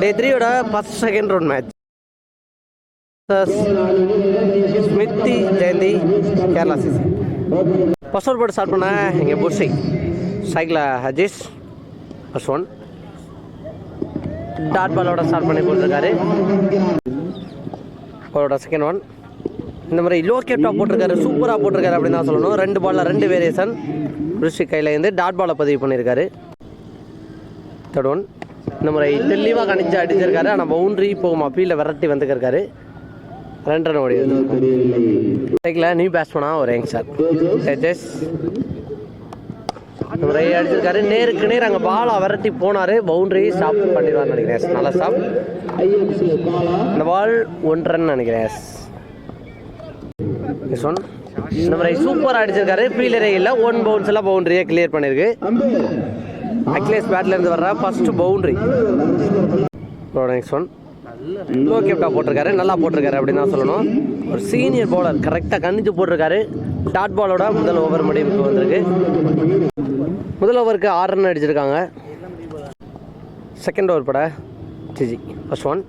டே த்ரீயோட first second round match Smriti Jayanthi Kerala CC first over போட்டு start பண்ண இங்கே புஷி சைக்கிளா ஹஜீஷ் ஃபர்ஸ்ட் ஒன் டாட் பாலோட ஸ்டார்ட் பண்ணி போட்டிருக்காரு. அவரோட செகண்ட் ஒன் இந்த மாதிரி லோ கேப்டாக போட்டிருக்காரு சூப்பராக போட்டிருக்காரு அப்படின்னு தான் சொல்லணும். ரெண்டு பாலில் ரெண்டு வேரியேஷன் ருஷி கையில் இருந்து டாட் பாலை பதிவு பண்ணியிருக்காரு. தேர்ட் ஒன் இந்த முறை தெளிவாக கணிச்சு அடிச்சிருக்காரு. ஆனால் பவுண்ட்ரி போகும்? அப்பீலில் விரட்டி வந்துருக்காரு ரெண்டு ரன் ஓடி சைக்கிளில் நியூ பேட்ஸ்மனா ஒரு யங்ஸ்டர் தேஜஸ் இந்த முறை அடிச்சிருக்காரு. நேருக்கு நேர் அங்கே பாலா விரட்டி போனார். பவுண்டரி ஸ்டாப் பண்ணிடுவார்னு நினைக்கிறேன். நல்லா ஸ்டாப் இந்த பால் ஒன் ரன் நினைக்கிறேன். எஸ் ஒன் இந்த முறை சூப்பராக அடிச்சிருக்காரு. ஃபீல்டரே இல்லை. ஒன் பவுன்ஸ் எல்லாம் பவுண்டரியே கிளியர் பண்ணியிருக்கு அக்லேஸ் பேட்ல இருந்து வர்ற first boundary next one low கேப்டா போட்டிருக்காரு. நல்லா போட்டிருக்காரு அப்படின்னு தான் சொல்லணும். ஒரு சீனியர் பவுலர் கரெக்டாக கணிச்சு போட்டிருக்காரு. டாட் பாலோட முதல் ஓவர் முடிவுக்கு வந்திருக்கு. முதல் ஓவருக்கு ஆறு ரன் அடிச்சிருக்காங்க. செகண்ட் ஓவர் பட. ஜிஜி ஃபர்ஸ்ட் ஒன்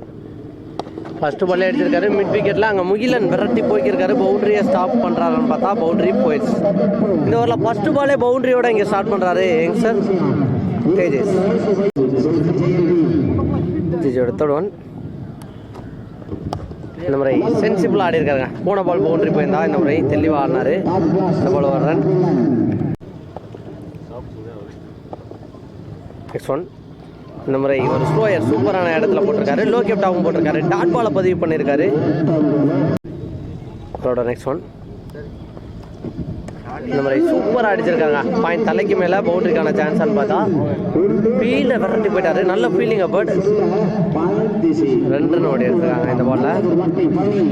ஃபஸ்ட்டு பாலே அடிச்சிருக்காரு. மிட் விக்கெட்டில் அங்கே முகிலன் விரட்டி போய்க்கிருக்காரு. பவுண்டரியை ஸ்டாப் பண்ணுறாருன்னு பார்த்தா பவுண்டரி போயிடுச்சு. இந்த ஓவரில் ஃபஸ்ட்டு பாலே பவுண்டரியோட இங்கே ஸ்டார்ட் பண்ணுறாரு யங்ஸ்டர் தேஜஸ் ஜிஜியோட தேர்ட் இந்த முறை சென்சிபிளாக ஆடி இருக்காருங்க. போன பால் பவுண்டரி போயிருந்தா இந்த முறை தெளிவாக ஆடினாரு. இந்த பால் வர்றன் நெக்ஸ்ட் ஒன் இந்த முறை ஒரு ஸ்லோயர் சூப்பரான இடத்துல போட்டிருக்காரு. லோ கேப்டாகவும் போட்டிருக்காரு. டாட் பாலை பதிவு பண்ணியிருக்காரு அவரோட நெக்ஸ்ட் ஒன் இந்த மாதிரி சூப்பராக அடிச்சிருக்காங்க. பாயிண்ட் தலைக்கு மேலே பவுண்டரிக்கான சான்ஸ்னு பார்த்தா ஃபீல்டை விரட்டி போயிட்டாரு. நல்ல ஃபீலிங் பட் ரெண்டு ரன் ஓடி எடுத்துருக்காங்க இந்த பாலில்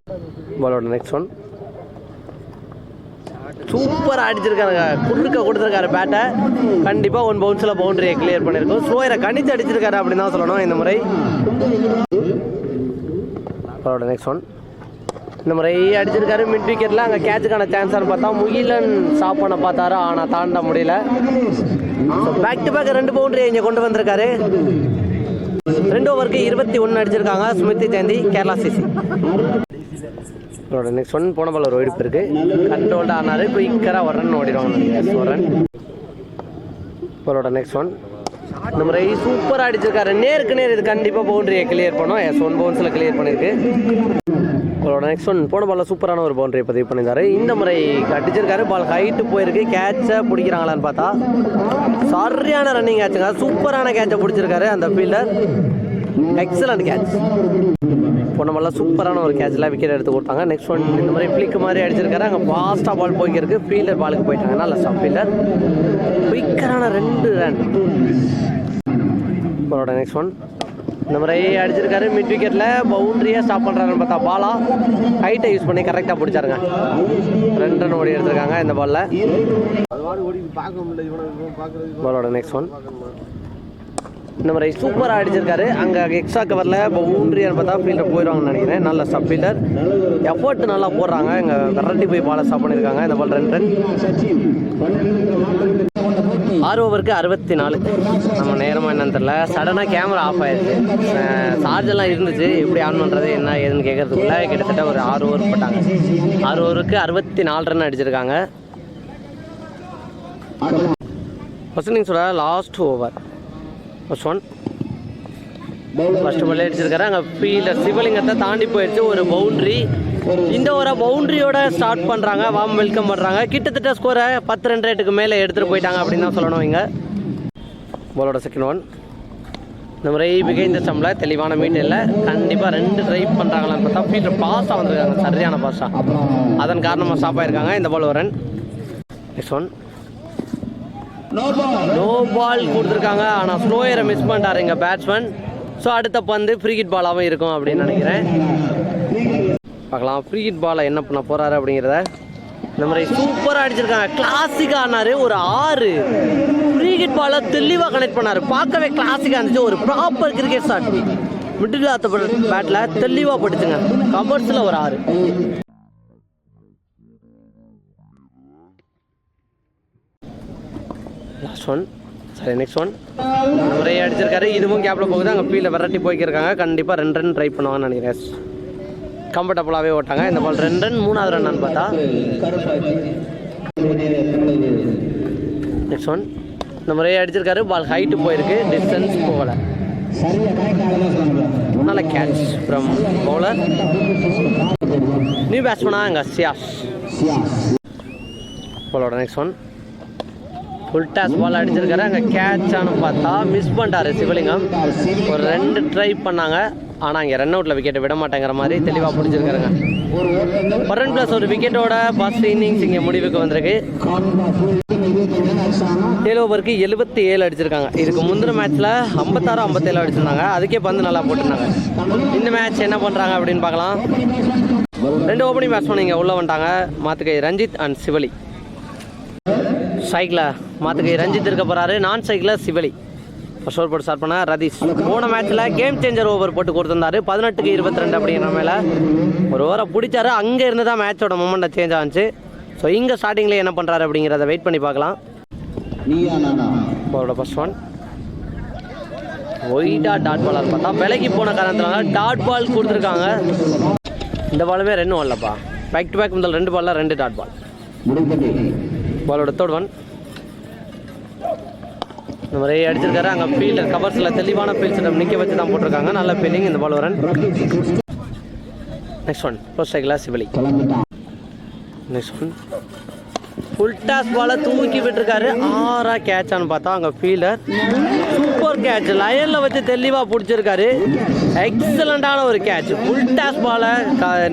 பாலோட நெக்ஸ்ட் ஒன் சூப்பராக அடிச்சிருக்காங்க குறுக்க கொடுத்துருக்காரு பேட்டை கண்டிப்பாக ஒன் பவுன்ஸில் பவுண்டரியை கிளியர் பண்ணியிருக்கோம் ஸ்லோயரை கணித்து அடிச்சிருக்காரு அப்படின்னு தான் சொல்லணும் இந்த முறை. அவரோட நெக்ஸ்ட் ஒன் இந்த முறை அடிச்சிருக்காரு. மிட் விக்கெட்டில் அங்கே கேட்சுக்கான சான்ஸானு பார்த்தா முகிலன் ஸ்டாப் பண்ண பார்த்தாரு. ஆனால் தாண்ட முடியல. பேக் டு பேக் ரெண்டு பவுண்டரி இங்கே கொண்டு வந்திருக்காரு. ரெண்டு ஓவருக்கு இருபத்தி ஒன்று அடிச்சிருக்காங்க. ஸ்மிருதி ஜெயந்தி கேரளா சிசி. அவரோட நெக்ஸ்ட் ஒன் போன பால் ஒரு வெடிப்பு இருக்கு. கண்ட்ரோல்டாக ஆனாரு. குயிக்கராக ஒரு ரன் ஓடிடுவாங்க. ஒரு ரன் அவரோட நெக்ஸ்ட் ஒன் இந்த முறை சூப்பராக அடிச்சிருக்காரு. நேருக்கு நேர் இது கண்டிப்பாக பவுண்டரியை கிளியர் பண்ணோம். எஸ் ஒன் பவுன்ஸில் கிளியர் பண்ணியிருக்கு அவரோட நெக்ஸ்ட் ஒன் போன பாலில் சூப்பரான ஒரு பவுண்டரி பதிவு பண்ணியிருந்தாரு. இந்த முறை அடிச்சிருக்காரு பால் ஹைட்டு போயிருக்கு. கேட்சை பிடிக்கிறாங்களான்னு பார்த்தா சரியான ரன்னிங் கேட்சுங்க சூப்பரான கேட்சை பிடிச்சிருக்காரு அந்த ஃபீல்டர் எக்ஸலண்ட் கேட்ச் போன பால்ல சூப்பரான ஒரு கேட்சில் விக்கெட் எடுத்து கொடுத்தாங்க. நெக்ஸ்ட் ஒன் இந்த மாதிரி ஃபிளிக் மாதிரி அடிச்சிருக்காரு. அங்கே ஃபாஸ்ட்டாக பால் போய்க்கிருக்கு. ஃபீல்டர் பாலுக்கு போயிட்டாங்க. நல்ல ஸ்டாப் ஃபீல்டர் குயிக்கரான ரெண்டு ரன் அவரோட நெக்ஸ்ட் ஒன் இந்த மாதிரி அடிச்சிருக்காரு மிட் விக்கெட்டில் பவுண்டரியாக ஸ்டாப் பண்ணுறாருன்னு பார்த்தா பாலா. ஹைட்டை யூஸ் பண்ணி கரெக்டாக பிடிச்சாருங்க. ரெண்டு ரன் ஓடி எடுத்திருக்காங்க இந்த பாலில் பாலோட நெக்ஸ்ட் ஒன் இந்த மாதிரி சூப்பராக அடிச்சிருக்காரு. அங்கே எக்ஸ்ட்ரா கவரில் பவுண்ட்ரியான்னு பார்த்தா ஃபீல்டர் போயிடுவாங்கன்னு நினைக்கிறேன். நல்ல சப் ஃபீல்டர் எஃபர்ட் நல்லா போடுறாங்க. இங்கே விரட்டி போய் பாலை ஸ்டாப் பண்ணியிருக்காங்க இந்த பால் ரெண்டு ரன் ஆறு ஓவருக்கு அறுபத்தி நாலு. நம்ம நேரமாக என்னன்னு தெரில சடனாக கேமரா ஆஃப் ஆயிடுச்சு. சார்ஜெல்லாம் இருந்துச்சு. எப்படி ஆன் பண்ணுறது என்ன ஏதுன்னு கேட்கறதுக்குள்ள கிட்டத்தட்ட ஒரு ஆறு ஓவர் போட்டாங்க. ஆறு ஓவருக்கு அறுபத்தி நாலு ரன் அடிச்சிருக்காங்க. First இன்னிங்ஸோட last over first one first ball அடிச்சிருக்காரு. அங்கே ஃபீல்டர் சிவலிங்கத்தை தாண்டி போயிடுச்சு. ஒரு பவுண்ட்ரி இந்த ஒரு பவுண்டரியோட ஸ்டார்ட் பண்ணுறாங்க வாம் வெல்கம் பண்ணுறாங்க கிட்டத்தட்ட ஸ்கோரை பத்து ரன் ரேட்டுக்கு மேலே எடுத்துகிட்டு போயிட்டாங்க அப்படின்னு தான் சொல்லணும் இங்கே. பாலோட செகண்ட் ஒன் இந்த முறை பிகைந்த ஸ்டம்பில் தெளிவான மீட் இல்லை. கண்டிப்பாக ரெண்டு ட்ரை பண்ணுறாங்களான்னு பார்த்தா ஃபீல்டர் பாஸாக வந்திருக்காங்க. சரியான பாஸாக அதன் காரணமாக ஸ்டாப் ஆயிருக்காங்க. இந்த பால் ஒரு run next one no ball கொடுத்துருக்காங்க. ஆனால் ஸ்லோயரை மிஸ் பண்ணிட்டாரு எங்கள் பேட்ஸ்மேன் ஸோ அடுத்த பந்து ஃப்ரீ ஹிட் பாலாகவும் இருக்கும் அப்படின்னு நினைக்கிறேன். பார்க்கலாம். ஃப்ரீ ஹிட் பாலை என்ன பண்ண போகிறாரு அப்படிங்கிறத இந்த மாதிரி சூப்பராக அடிச்சிருக்காங்க. கிளாசிக்காக ஆனார் ஒரு ஆறு. ஃப்ரீ ஹிட் பாலை தெளிவாக கனெக்ட் பண்ணாரு. பார்க்கவே கிளாசிக்காக இருந்துச்சு. ஒரு ப்ராப்பர் கிரிக்கெட் ஷாட் மிடில் ஆத்த பேட்டில் தெளிவாக படிச்சுங்க கபர்ஸில் ஒரு ஆறு. லாஸ்ட் ஒன் சரி நெக்ஸ்ட் ஒன் முறையை அடிச்சிருக்காரு. இதுவும் கேப்பில் போகுது. அங்கே ஃபீல்டில் விரட்டி போய்க்கிருக்காங்க. கண்டிப்பாக ரெண்டு ரன் ட்ரை பண்ணுவாங்கன்னு நினைக்கிறேன். கம்ஃபர்டபுளாகவே ஓட்டாங்க. இந்த பால் ரெண்டு ரன் மூணாவது ரன் பார்த்தா. நெக்ஸ்ட் ஒன் இந்த முறையே அடிச்சிருக்காரு. பால் ஹைட்டு போயிருக்கு. டிஸ்டன்ஸ் போகலை. நல்ல கேட்ச் ஃப்ரம் பவுலர் நியூ பேட்ஸ்மனா அங்கே சியாஸ் பாலோட next one full toss ball அடிச்சிருக்காரு. அங்கே கேட்சானு பார்த்தா மிஸ் பண்ணிட்டாரு சிவலிங்கம். ஒரு ரெண்டு ட்ரை பண்ணாங்க. ஆனால் இங்கே ரன் அவுட்டில் விக்கெட்டை விட மாட்டேங்கிற மாதிரி தெளிவாக பிடிச்சிருக்காருங்க ஒரு ரன் ப்ளஸ் ஒரு விக்கெட்டோட ஃபர்ஸ்ட் இன்னிங்ஸ் இங்கே முடிவுக்கு வந்திருக்கு. ஏழு ஓவருக்கு எழுபத்தி ஏழு அடிச்சிருக்காங்க. இதுக்கு முந்தின மேட்ச்சில் ஐம்பத்தாறு ஐம்பத்தேழு அடிச்சிருந்தாங்க. அதுக்கே பந்து நல்லா போட்டிருந்தாங்க. இந்த மேட்ச் என்ன பண்ணுறாங்க அப்படின்னு பார்க்கலாம். ரெண்டு ஓப்பனிங் பேட்ஸ்மேன் இங்கே உள்ளே வந்துட்டாங்க. மாத்துக்கை ரஞ்சித் அண்ட் சிவலி. சைக்கிளில் மாத்துக்கை ரஞ்சித் இருக்க போகிறாரு நான் சைக்கிளில் சிவலி. ஃபர்ஸ்ட் போட்டு ஸ்டார்ட் பண்ண ரதீஷ். போன மேட்ச்சில் கேம் சேஞ்சர் ஓவர் போட்டு கொடுத்துருந்தாரு. பதினெட்டுக்கு இருபத்தி ரெண்டு அப்படிங்கிற மேலே. ஒரு ஓவரை பிடிச்சாரு. அங்கே இருந்து தான் மேட்சோட மூமெண்ட்டை சேஞ்ச் ஆச்சு ஸோ இங்கே ஸ்டார்டிங்கில் என்ன பண்ணுறாரு அப்படிங்கிறத வெயிட் பண்ணி பார்க்கலாம். அவரோட ஃபர்ஸ்ட் ஒன் ஒயிட்டா டாட் பாலர் பார்த்தா விலைக்கு போன காரணத்தினால டாட் பால் கொடுத்துருக்காங்க. இந்த பாலுமே ரெண்டும் வரலப்பா பேக் டு பேக் முதல் ரெண்டு பாலில் ரெண்டு டாட் பால் பாலோட தேர்ட் ஒன் இந்த மாதிரி அடிச்சிருக்காரு. அங்கே ஃபீல்டர் கவர்ஸில் தெளிவான ஃபீல்ட் செட்டப் நிற்க வச்சு தான் போட்டிருக்காங்க. நல்ல ஃபீலிங் இந்த பால் வரன் நெக்ஸ்ட் ஒன் ஃபர்ஸ்ட் ஸ்ட்ரைக்கில் சிவலி நெக்ஸ்ட் ஒன் ஃபுல் டாஸ் பாலை தூக்கி விட்டுருக்காரு. ஆறா கேட்சான்னு பார்த்தா அங்கே ஃபீல்டர் சூப்பர் கேட்ச் லயனில் வச்சு தெளிவாக பிடிச்சிருக்காரு. எக்ஸலண்ட்டான ஒரு கேட்ச் ஃபுல் டாஸ் பாலை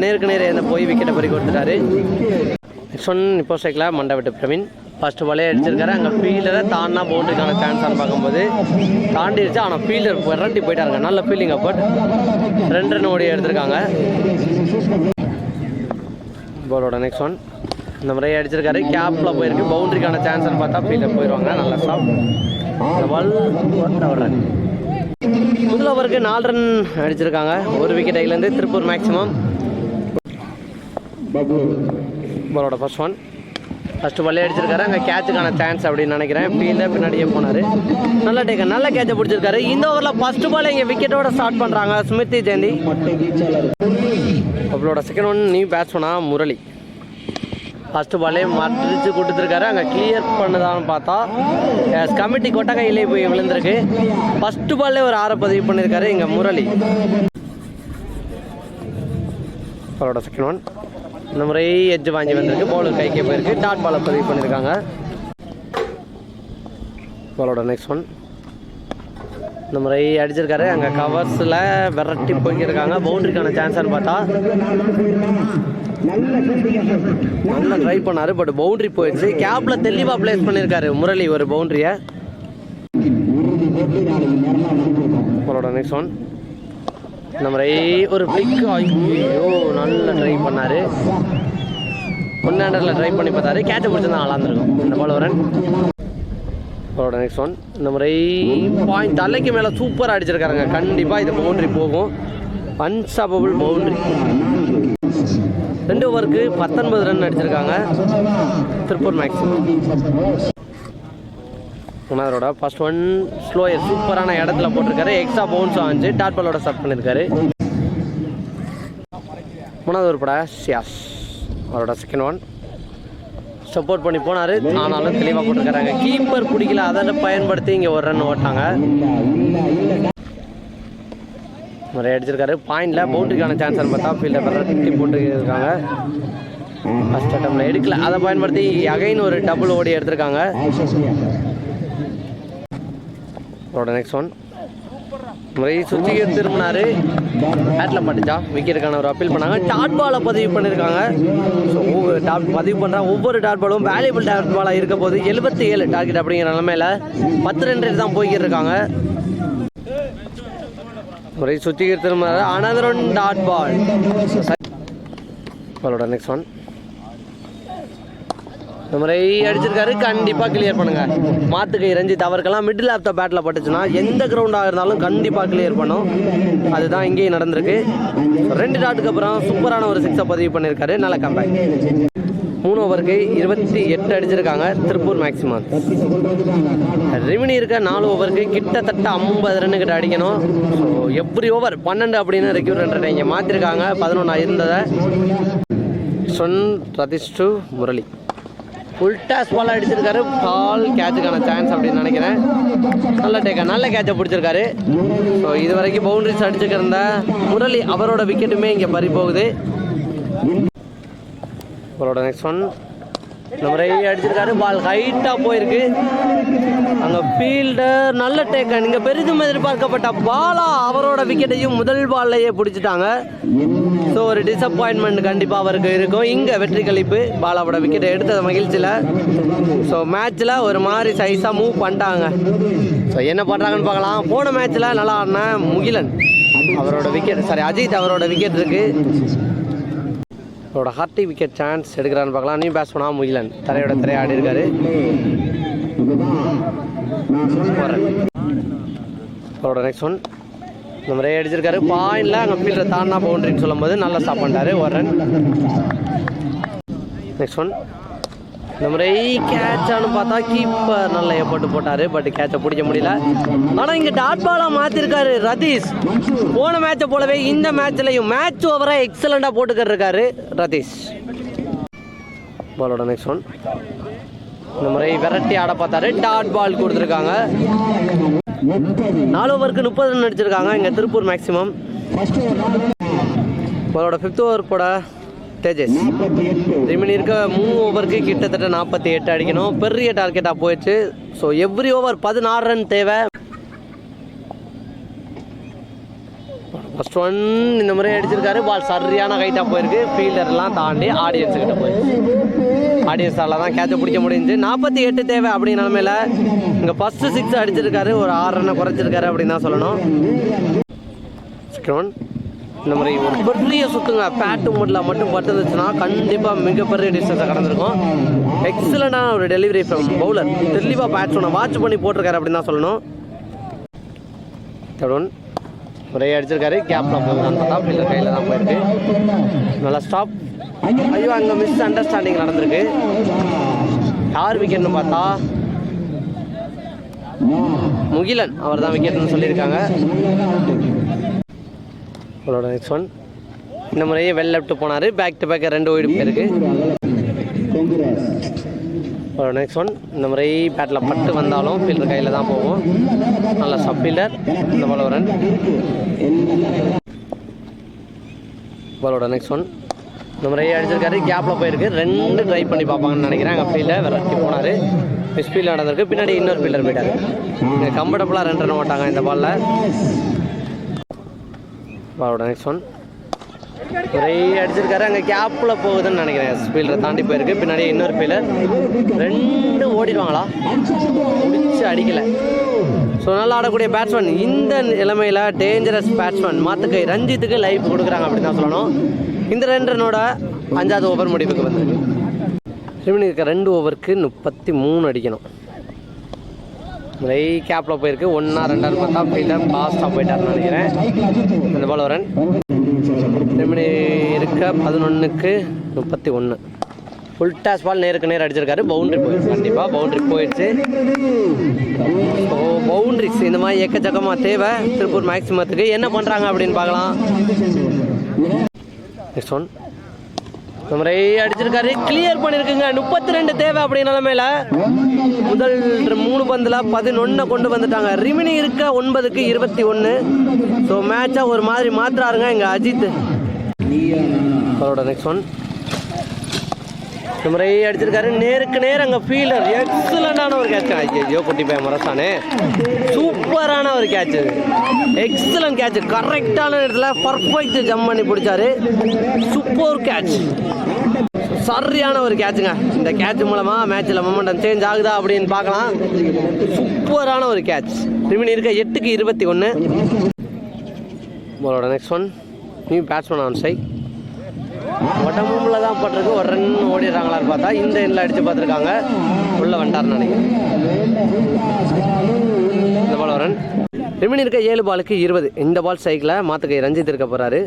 நேருக்கு நேர் போய் விக்கெட்டை பறி கொடுத்துட்டாரு. நெக்ஸ்ட் ஒன் இப்போ ஸ்ட்ரைக்கில் மண்டை விட்டு பிரவீன். ஃபர்ஸ்ட் வலையை அடிச்சிருக்காரு. அங்கே ஃபீல்டரை தாண்டினா பவுண்டரிக்கான சான்ஸான்னு பார்க்கும்போது. தாண்டிடுச்சு ஆனால் ஃபீல்டர் விரட்டி போயிட்டாருங்க. நல்ல ஃபீல்டிங் பட் ரெண்டு ரன் ஓடி எடுத்திருக்காங்க. பாலோட நெக்ஸ்ட் ஒன் இந்த முறையை அடிச்சிருக்காரு. கேப்பில் போயிருக்கு. பவுண்டரிக்கான சான்ஸ்னு பார்த்தா ஃபீல்டர் போயிடுவாங்க நல்ல ஸ்டாப் இந்த பால் ரன் முதல் ஓவருக்கு நாலு ரன் அடிச்சிருக்காங்க. ஒரு விக்கெட் ஐலேருந்து திருப்பூர் மேக்ஸிமம் பாலோட ஃபர்ஸ்ட் ஒன் ஃபஸ்ட்டு பல்லே அடிச்சிருக்காரு. அங்கே கேட்சுக்கான சான்ஸ் அப்படின்னு நினைக்கிறேன். ஃபீல்டில் பின்னாடியே போனார். நல்ல டேக்கர் நல்ல கேட்சை பிடிச்சிருக்காரு. இந்த ஓவரில் ஃபஸ்ட்டு பால் இங்கே விக்கெட்டோட ஸ்டார்ட் பண்ணுறாங்க ஸ்மிருதி ஜெயந்தி. அவளோட செகண்ட் ஒன் நியூ பேட்ஸ்மனா முரளி. ஃபஸ்ட்டு பாலே மறைச்சு கொடுத்துருக்காரு. அங்கே கிளியர் பண்ணதான்னு பார்த்தா கமிட்டி கொட்டகையிலே போய் விழுந்திருக்கு. ஃபஸ்ட்டு பால்லே ஒரு ஆறை பதிவு பண்ணியிருக்காரு இங்கே முரளி. அவரோட செகண்ட் ஒன் இந்த முறை எஜ்ஜு வாங்கி வந்திருக்கு. பவுலர் கைக்கே போயிருக்கு. டாட் பாலை பதிவு பண்ணியிருக்காங்க. பாலோட நெக்ஸ்ட் ஒன் இந்த முறை அடிச்சிருக்காரு. அங்கே கவர்ஸில் விரட்டி போய்க்கிருக்காங்க. பவுண்டரிக்கான சான்ஸ்னு பார்த்தா. நல்லா ட்ரை பண்ணார் பட் பவுண்டரி போயிடுச்சு. கேப்பில் தெளிவாக பிளேஸ் பண்ணியிருக்காரு முரளி ஒரு பவுண்டரியை அவரோட நெக்ஸ்ட் ஒன் இந்த ஒரு பிளிக் ஐயோ நல்லா ட்ரை பண்ணாரு. ஒன் ஹண்ட்ரட்ல ட்ரை பண்ணி பார்த்தாரு. கேட்சை பிடிச்சிருந்தா தான் இருந்திருக்கும். இந்த பால் வரன் அவரோட நெக்ஸ்ட் ஒன் இந்த ரை பாயிண்ட் தலைக்கு மேலே சூப்பராக அடிச்சிருக்காருங்க. கண்டிப்பாக இது பவுண்ட்ரி போகும். அன்ஸ்டாப்பபிள் பவுண்ட்ரி ரெண்டு ஓவருக்கு பத்தொன்பது ரன் அடிச்சிருக்காங்க. திருப்பூர் மேக்ஸிமம் மூணாவதோட ஃபர்ஸ்ட் ஒன் ஸ்லோயர் சூப்பரான இடத்துல போட்டிருக்காரு. எக்ஸ்ட்ரா பவுன்ஸ் வாங்கி டாட் பாலோட ஸ்டார்ட் பண்ணியிருக்காரு. மூணாவது ஒரு படா அவரோட செகண்ட் ஒன் சப்போர்ட் பண்ணி போனார். ஆனாலும் தெளிவாக போட்டிருக்காங்க கீப்பர் பிடிக்கல. அதை பயன்படுத்தி இங்கே ஒரு ரன் ஓட்டாங்க. முறை அடிச்சிருக்காரு. பாயிண்டில் பவுண்டரிக்கான சான்ஸ் பார்த்தா ஃபீல்டர் திட்டி போட்டுருக்காங்க. ஃபஸ்ட் அட்டம்ல எடுக்கல. அதை பயன்படுத்தி அகைன் ஒரு டபுள் ஓடி எடுத்திருக்காங்க. அவரோட நெக்ஸ்ட் ஒன் முறை சுற்றி திரும்பினார் பேட்டில் பட்டுச்சா விக்கெட்டுக்கான ஒரு அப்பீல் பண்ணாங்க. டாட் பாலை பதிவு பண்ணியிருக்காங்க ஸோ ஒவ்வொரு டாட் பதிவு பண்ணுறாங்க ஒவ்வொரு டாட் பாலும் வேல்யூபிள் டாட் பாலாக இருக்க போது எழுபத்தி ஏழு டார்கெட் அப்படிங்கிற நிலமையில பத்து ரெண்டு தான் போய்கிட்டு இருக்காங்க முறை சுற்றி திரும்பினார் அனதர் ஒன் டாட் பால் அவரோட நெக்ஸ்ட் ஒன் இந்த முறை அடிச்சிருக்காரு. கண்டிப்பாக கிளியர் பண்ணுங்க. மாத்துக்கை ரஞ்சித் அவருக்கெல்லாம் மிடில் ஆஃப் த பேட்டில் பட்டுச்சுன்னா எந்த கிரவுண்டாக இருந்தாலும் கண்டிப்பாக கிளியர் பண்ணும். அதுதான் இங்கேயும் நடந்திருக்கு. ரெண்டு டாட்டுக்கு அப்புறம் சூப்பரான ஒரு சிக்ஸை பதிவு பண்ணியிருக்காரு. நல்ல கம்பேக் மூணு ஓவருக்கு இருபத்தி எட்டு அடிச்சிருக்காங்க. திருப்பூர் மேக்ஸிமம் ரெமினி இருக்க நாலு ஓவருக்கு கிட்டத்தட்ட ஐம்பது ரன்னு கிட்ட அடிக்கணும். எப்படி எவ்ரி ஓவர் பன்னெண்டு அப்படின்னு ரெக்யூர் ரன் இங்கே மாற்றிருக்காங்க பதினொன்றா இருந்ததை. சொன் Ratheesh to Murali. Full toss ball அடிச்சிருக்காரு. பால் கேட்சுக்கான சான்ஸ் அப்படின்னு நினைக்கிறேன். நல்ல டேக்கா நல்ல கேட்சை பிடிச்சிருக்காரு. ஸோ இது வரைக்கும் பவுண்டரிஸ் அடிச்சுக்கிருந்த முரளி அவரோட விக்கெட்டுமே இங்கே பறி போகுது. அவரோட நெக்ஸ்ட் ஒன் இந்த முறை அடிச்சிருக்காரு. பால் ஹைட்டாக போயிருக்கு. அங்கே ஃபீல்டர் நல்ல டேக்கன் இங்கே பெரிதும் எதிர்பார்க்கப்பட்ட பாலா அவரோட விக்கெட்டையும் முதல் பால்லையே பிடிச்சிட்டாங்க. ஸோ ஒரு டிசப்பாயின்மெண்ட் கண்டிப்பாக அவருக்கு இருக்கும். இங்கே வெற்றி கழிப்பு. பாலாவோட விக்கெட்டை எடுத்தது மகிழ்ச்சியில். ஸோ மேட்ச்சில் ஒரு மாதிரி சைஸாக மூவ் பண்ணிட்டாங்க. ஸோ என்ன பண்ணுறாங்கன்னு பார்க்கலாம். போன மேட்ச்சில் நல்லா ஆடின முகிலன். அவரோட விக்கெட் சாரி அஜித் அவரோட விக்கெட் இருக்குது அவரோட ஹார்டிக் விக்கெட் சான்ஸ் எடுக்கிறான்னு பார்க்கலாம். நீ பேட்ஸ் பண்ணா முகிலன். தரையோட திரையை ஆடி இருக்காரு. அவரோட நெக்ஸ்ட் ஒன் இந்த முறையை அடிச்சிருக்காரு. பாயிண்டில் அங்கே ஃபீல்டர் தாண்டா பவுண்டரின்னு சொல்லும்போது நல்லா ஸ்டாப் பண்ணிட்டாரு. ஒரு ரன் நெக்ஸ்ட் ஒன் இந்த முறை கேட்சான்னு பார்த்தா கீப்பர் நல்ல எஃபோர்ட் போட்டார் பட் கேட்சை பிடிக்க முடியல. ஆனால் இங்கே டாட் பாலாக மாற்றிருக்காரு ரதீஷ். போன மேட்சை போலவே இந்த மேட்ச்லையும் மேட்ச் ஓவராக எக்ஸலண்ட்டாக போட்டுக்கிட்டு இருக்காரு ரதீஷ். பாலோட நெக்ஸ்ட் ஒன் இந்த முறை விரட்டி ஆட பார்த்தாரு. டாட் பால் கொடுத்துருக்காங்க. நாலு ஓவருக்கு முப்பது ரன் அடிச்சிருக்காங்க. இங்கே திருப்பூர் மேக்ஸிமம் பாலோட ஃபிஃப்த் ஓவர் போட தேஜஸ் ரிமினி இருக்க மூணு ஓவருக்கு கிட்டத்தட்ட நாற்பத்தி எட்டு அடிக்கணும். பெரிய டார்கெட்டாக போயிடுச்சு. ஸோ எவ்ரி ஓவர் பதினாறு ரன் தேவை. ஃபஸ்ட் ஒன் இந்த முறை அடிச்சிருக்காரு. பால் சரியான ஹைட்டாக போயிருக்கு. ஃபீல்டர்லாம் தாண்டி ஆடியன்ஸ் கிட்ட போயிருக்கு ஆடியன்ஸால தான் கேட்சை பிடிக்க முடிஞ்சு. நாற்பத்தி எட்டு தேவை அப்படிங்கிற நிலமையில இங்கே ஃபஸ்ட்டு சிக்ஸ் அடிச்சிருக்காரு. ஒரு ஆறு ரன்னை குறைச்சிருக்காரு அப்படின்னு தான் சொல்லணும். செகண்ட் இந்த மாதிரி ஒரு பெரிய சுத்துங்க. பேட்டு மூட்டில் மட்டும் பட்டுருந்துச்சுன்னா கண்டிப்பாக மிகப்பெரிய டிஸ்டன்ஸை கடந்திருக்கும். எக்ஸலண்டான ஒரு டெலிவரி ஃப்ரம் பவுலர் தெளிவாக பேட்ஸ்மேனை வாட்ச் பண்ணி போட்டிருக்காரு அப்படின்னு தான் சொல்லணும். தேர்ட் ஒன் ஒரே அடிச்சிருக்காரு. கேப்பில் போகுதான்னு பார்த்தா ஃபீல்டர் கையில் தான் போயிருக்கு. நல்லா ஸ்டாப் ஐயோ அங்கே மிஸ் அண்டர்ஸ்டாண்டிங் நடந்திருக்கு. யார் விக்கெட்னு பார்த்தா முகிலன் அவர் தான் விக்கெட்னு சொல்லியிருக்காங்க. அவரோட நெக்ஸ்ட் ஒன் இந்த முறையே வெல் லெஃப்ட் போனார். பேக் டு பேக் ரெண்டு ஓய்டு போயிருக்கு அவரோட நெக்ஸ்ட் ஒன் இந்த முறை பேட்டில் பட்டு வந்தாலும் ஃபீல்டர் கையில் தான் போகும். நல்ல சப் ஃபீல்டர் இந்த பால் ரன் பாலோட நெக்ஸ்ட் ஒன் இந்த முறையே அடிச்சிருக்காரு. கேப்பில் போயிருக்கு. ரெண்டு ட்ரை பண்ணி பார்ப்பாங்கன்னு நினைக்கிறேன். அங்கே ஃபீல்டை விரட்டி போனார். மிஸ் ஃபீல்டு நடந்திருக்கு. பின்னாடி இன்னொரு ஃபீல்டர் போயிட்டார். இங்கே கம்ஃபர்டபுளாக ரெண்டு ரன் ஓட்டாங்க இந்த பாலில் பாலோட நெக்ஸ்ட் ஒன் ஒரே அடிச்சிருக்காரு. அங்கே கேப்பில் போகுதுன்னு நினைக்கிறேன். ஸ்பீலரை தாண்டி போயிருக்கு. பின்னாடி இன்னொரு பீலர் ரெண்டு ஓடிடுவாங்களா? முடிச்சு அடிக்கலை. ஸோ நல்லா ஆடக்கூடிய பேட்ஸ்மேன் இந்த நிலைமையில் டேஞ்சரஸ் பேட்ஸ்மேன் மாத்துக்கை ரஞ்சித்துக்கு லைஃப் கொடுக்குறாங்க அப்படின்னு தான் சொல்லணும். இந்த ரெண்டனோட அஞ்சாவது ஓவர் முடிவுக்கு வந்து ரிமினி இருக்க ரெண்டு ஓவருக்கு முப்பத்தி மூணு அடிக்கணும். ரை கேப்பில் போயிருக்கு. ஒன்றா ரெண்டாவது பார்த்தா ஃபீல்டர் பாஸ்டாக போயிட்டாருன்னு நினைக்கிறேன். இந்த பால் ரன் ரிமினி இருக்க பதினொன்றுக்கு முப்பத்தி ஒன்று ஃபுல் டாஸ் பால் நேருக்கு நேர் அடிச்சிருக்காரு. பவுண்ட்ரி போயிடுச்சு. கண்டிப்பாக பவுண்ட்ரி போயிடுச்சு. ஸோ இந்த மாதிரி எக்கச்சக்கமாக தேவை. திருப்பூர் மேக்ஸிமத்துக்கு என்ன பண்ணுறாங்க அப்படின்னு பார்க்கலாம். நெக்ஸ்ட் ஒன் முறை அடிச்சிருக்காரு. கிளியர் பண்ணியிருக்குங்க முப்பத்தி ரெண்டு தேவை அப்படி நிலமையில. முதல் மூணு பந்தில் பதினொன்னை கொண்டு வந்துட்டாங்க. ரிமினி இருக்க ஒன்பதுக்கு இருபத்தி ஒன்று ஸோ மேட்சாக ஒரு மாதிரி மாத்துறாருங்க இங்கே அஜித். அவரோட நெக்ஸ்ட் ஒன் இந்த முறை அடிச்சிருக்காரு. நேருக்கு நேர் அங்கே ஃபீல்டர் எக்ஸலண்டான ஒரு கேட்ச் ஐயோ குட்டி பையன் முரசானே. சூப்பரான ஒரு கேட்ச் எக்ஸலன்ட் கேட்ச் கரெக்டான இடத்துல பர்ஃபெக்ட் ஜம்ப் பண்ணி பிடிச்சாரு. சூப்பர் கேட்ச் சரியான ஒரு கேட்சுங்க இந்த கேட்ச் மூலமாக மேட்ச்சில் மொமெண்டம் சேஞ்ச் ஆகுதா அப்படின்னு பார்க்கலாம். சூப்பரான ஒரு கேட்ச் ரிமினி இருக்க எட்டுக்கு இருபத்தி ஒன்று உங்களோட நெக்ஸ்ட் ஒன் நியூ பேட்ஸ்மேன் ஆன் சை உடம்புல தான் பட்டிருக்கு. ஒரு ரன் ஓடிடுறாங்களான்னு பார்த்தா இந்த எண்ணில் அடித்து பார்த்துருக்காங்க. உள்ளே வந்துட்டார்னு நினைக்கிறேன். இந்த பால் ரன் ரிமினி இருக்க ஏழு பாலுக்கு இருபது. இந்த பால் சைக்கிளை மாற்றுக்கை ரஞ்சித் இருக்க போகிறாரு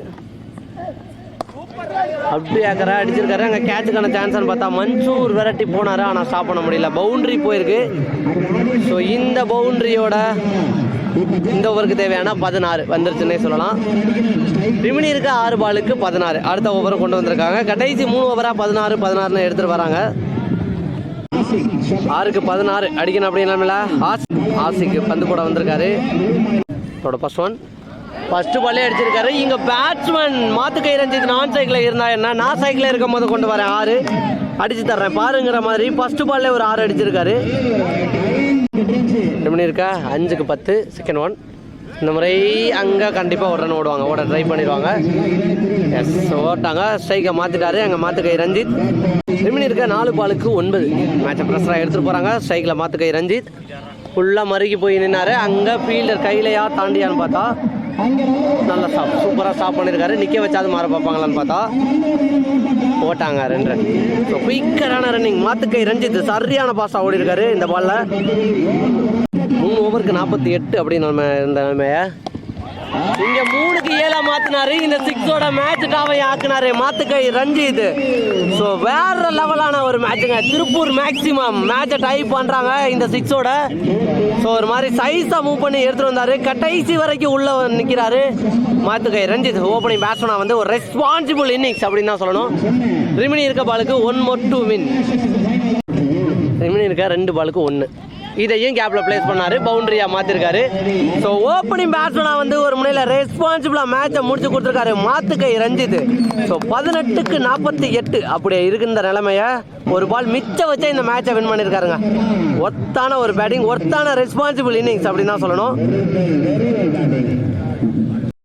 அப்படி ஏக்கரா அடிச்சிருக்காரு. அங்கே கேட்சுக்கான சான்ஸ்னு பார்த்தா மன்சூர் விரட்டி போனார் ஆனால் ஸ்டாப் பண்ண முடியல. பவுண்ட்ரி போயிருக்கு. ஸோ இந்த பவுண்டரியோட இந்த ஓவருக்கு தேவையான பதினாறு. வந்துருச்சுன்னே சொல்லலாம். ரிமினி இருக்க ஆறு பாலுக்கு பதினாறு. அடுத்த ஓவரும் கொண்டு வந்திருக்காங்க. கடைசி மூணு ஓவராக பதினாறு பதினாறுன்னு எடுத்துகிட்டு வராங்க. ஆறுக்கு பதினாறு. அடிக்கணும் அப்படின்னா ஆசி ஆசிக்கு பந்து கூட வந்திருக்காரு. இதோட ஃபர்ஸ்ட் ஒன் ஃபஸ்ட்டு பல்லே அடிச்சிருக்காரு. இங்கே பேட்ஸ்மேன் மாத்து கை ரஞ்சித் நான் சைக்கிளில் இருந்தால் என்ன? நான் சைக்கிளில் இருக்கும் போது கொண்டு வரேன். ஆறு. அடித்து தர்றேன். பாருங்கிற மாதிரி ஃபஸ்ட்டு பால்லே ஒரு ஆறு அடிச்சிருக்காரு. என்ன பண்ணியிருக்கா அஞ்சுக்கு பத்து செகண்ட் ஒன் இந்த முறை அங்கே கண்டிப்பாக உடனே ஓடுவாங்க. ஓட ட்ரை பண்ணிடுவாங்க எஸ் ஓட்டாங்க. ஸ்ட்ரைக்கை மாற்றிட்டாரு அங்கே மாற்று கை ரஞ்சித். ரிமினி இருக்க நாலு பாலுக்கு ஒன்பது. மேட்சை ப்ரெஷராக எடுத்துகிட்டு போகிறாங்க ஸ்ட்ரைக்கில் மாற்று கை ரஞ்சித். ஃபுல்லாக மறுகி போய் நின்னார். அங்கே ஃபீல்டர் கையிலையா தாண்டியான்னு பார்த்தா நல்ல சாப் சூப்பராக ஸ்டாப் பண்ணியிருக்காரு நிற்க வச்சாது மாற பார்ப்பாங்களான்னு பார்த்தா போட்டாங்க ரெண்டு ரன் ஸோ குயிக்கரான ரன்னிங் மாத்துக்கை ரஞ்சித் சரியான பாஸாக ஓடி இருக்காரு இந்த பாலில் மூணு ஓவருக்கு நாற்பத்தி எட்டு அப்படின்னு நம்ம இந்த நிலைமையை இங்க மூணுக்கு ஏழா மாத்தினாரு. இந்த சிக்ஸோட மேட்ச் டாவை ஆக்குனாரு. மாத்துக்கை ரஞ்சித். ஸோ வேற லெவலான ஒரு மேட்சுங்க திருப்பூர் மேக்ஸிமம் மேட்சை டை பண்றாங்க இந்த சிக்ஸோட ஸோ ஒரு மாதிரி சைஸா மூவ் பண்ணி எடுத்துட்டு வந்தாரு. கடைசி வரைக்கும் உள்ள நிக்கிறாரு மாத்துக்கை ரஞ்சித். ஓப்பனிங் பேட்ஸ்மனா வந்து ஒரு ரெஸ்பான்சிபிள் இன்னிங்ஸ் அப்படின்னு தான் சொல்லணும். ரிமினி இருக்க பாலுக்கு one more to win remaining இருக்க ரெண்டு பாலுக்கு ஒன்று இதையும் கேப்பில் பிளேஸ் பண்ணாரு. பவுண்டரியாக மாற்றிருக்காரு ஸோ ஓப்பனிங் பேட்ஸ்மேனா வந்து ஒரு முனையில் ரெஸ்பான்சிபிளாக மேட்சை முடிச்சு கொடுத்துருக்காரு. மாத்துக்கை ரஞ்சித். ஸோ பதினெட்டுக்கு நாற்பத்தி எட்டு அப்படி இருக்கின்ற நிலைமையை ஒரு பால் மிச்சம் வச்சே இந்த மேட்சை வின் பண்ணியிருக்காருங்க ஒத்தான ஒரு பேட்டிங் ஒர்த்தான ரெஸ்பான்சிபிள் இன்னிங்ஸ் அப்படின்னு தான் சொல்லணும்.